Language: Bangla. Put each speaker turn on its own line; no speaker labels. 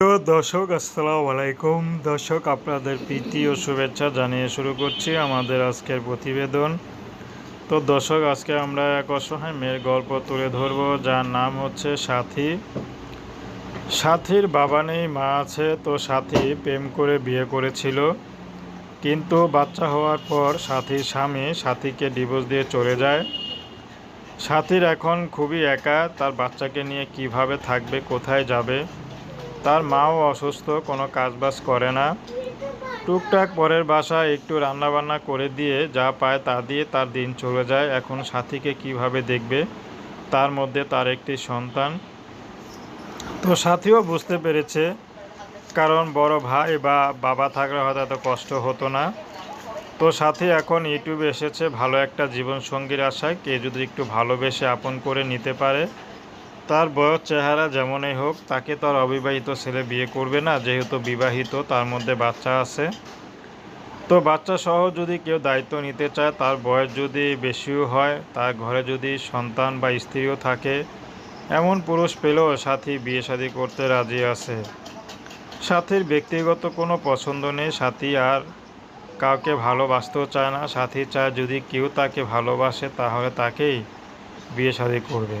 তো দর্শক, আসসালামু আলাইকুম। দর্শক, আপনাদের প্রীতি ও শুভেচ্ছা জানিয়ে শুরু করছি আমাদের আজকের প্রতিবেদন। তো দর্শক, আজকে আমরা এক অসহায় মেয়ের গল্প তুলে ধরবো, যার নাম হচ্ছে সাথী। সাথীর বাবা নেই, মা আছে, তো সাথী প্রেম করে বিয়ে করেছিল। কিন্তু বাচ্চা হওয়ার পর সাথীর স্বামী সাথীকে ডিভোর্স দিয়ে চলে যায়। সাথীর এখন খুবই একা, তার বাচ্চাকে নিয়ে কীভাবে থাকবে, কোথায় যাবে? তার মাও অসুস্থ, কোনো কাজবাজ করে না। টুকটাক পরের বাসায় একটু রান্নাবান্না করে দিয়ে যা পায় তা দিয়ে তার দিন চলে যায়। এখন সাথীকে কীভাবে দেখবে? তার মধ্যে তার একটি সন্তান। তো সাথীও বুঝতে পেরেছে, কারণ বড় ভাই বা বাবা থাকলে হয়তো এত কষ্ট হতো না। তো সাথী এখন ইউটিউবে এসেছে, ভালো একটা জীবনসঙ্গীর আশায়। কে যদি একটু ভালোবেসে আপন করে নিতে পারে তার বয়স, চেহারা যেমনই হোক, তাকে তো আর অবিবাহিত ছেলে বিয়ে করবে না, যেহেতু বিবাহিত, তার মধ্যে বাচ্চা আছে। তো বাচ্চা সহ যদি কেউ দায়িত্ব নিতে চায়, তার বয়স যদি বেশিও হয়, তার ঘরে যদি সন্তান বা স্ত্রীও থাকে, এমন পুরুষ পেলেও সাথী বিয়ে শাদী করতে রাজি আছে। সাথীর ব্যক্তিগত কোনো পছন্দ নেই, সাথী আর কাউকে ভালোবাসতেও চায় না। সাথী চায় যদি কেউ তাকে ভালোবাসে, তাহলে তাকেই বিয়ে শাদী করবে।